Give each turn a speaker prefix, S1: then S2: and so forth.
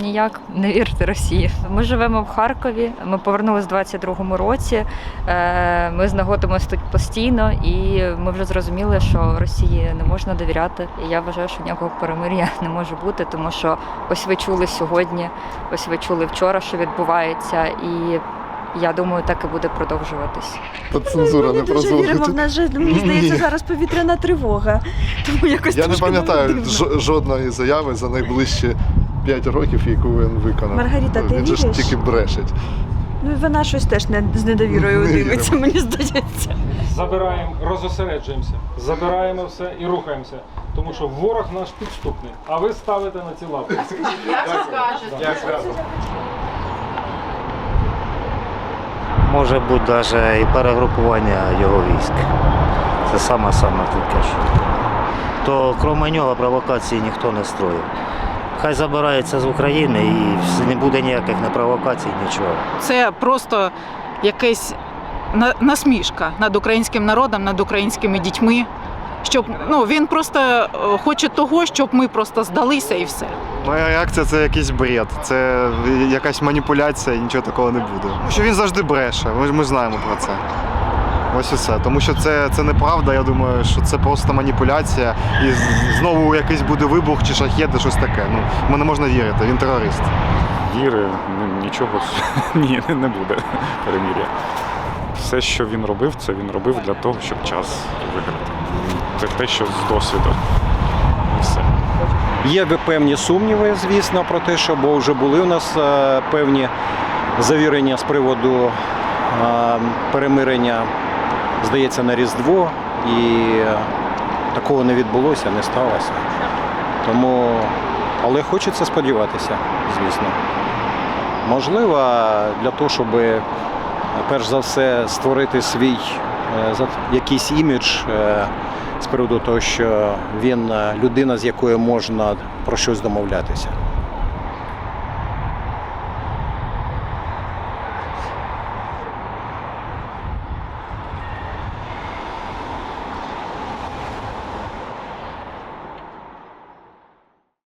S1: ніяк не вірте Росії. Ми живемо в Харкові. Ми повернулися в 22-му році. Е, Ми знаходимося тут постійно, і ми вже зрозуміли, що Росії не можна довіряти. І я вважаю, що ніякого перемир'я не може бути, тому що ось ви чули сьогодні, ось ви чули вчора, що відбувається, і я думаю, так і буде продовжуватись.
S2: Та цензура
S3: Ми
S2: не
S3: дуже віримо. В нас же мені здається
S2: Ні.
S3: зараз повітряна тривога. Тому якось
S2: Я не пам'ятаю жодної заяви за найближчі 5 років, яку він виконав.
S3: Маргарита, ти
S2: він же ж
S3: віриш?
S2: тільки брешить.
S3: Ну і вона щось теж не з недовірою
S2: Не
S3: дивиться,
S2: віримо.
S3: мені здається.
S4: Забираємо, розосереджуємося, забираємо все і рухаємося. Тому що ворог наш підступний, а ви ставите на ці лапи.
S5: Може бути навіть і перегрупування його військ. Це саме-саме таке. Що. То крім нього провокації ніхто не строїв. Хай забирається з України і не буде ніяких не провокацій, нічого.
S6: Це просто якась насмішка над українським народом, над українськими дітьми. Щоб ну він просто е, хоче того, щоб ми просто здалися і все.
S7: Моя реакція це якийсь бред, це якась маніпуляція, нічого такого не буде. Що він завжди бреше, ми, ж- ми знаємо про це. Ось і все. Тому що це, це неправда, я думаю, що це просто маніпуляція. І знову якийсь буде вибух чи шахеди, щось таке. Ну, йому не можна вірити, він терорист.
S8: віри, нічого ні, не буде перемір'я. Все, що він робив, це він робив для того, щоб час виграти. Це те, що з досвіду. І все.
S9: Є певні сумніви, звісно, про те, що бо вже були у нас е, певні завірення з приводу е, перемирення, здається, на Різдво, і такого не відбулося, не сталося. Тому, але хочеться сподіватися, звісно. Можливо, для того, щоб перш за все створити свій е, якийсь імідж е, з приводу того, що він е, людина, з якою можна про щось домовлятися.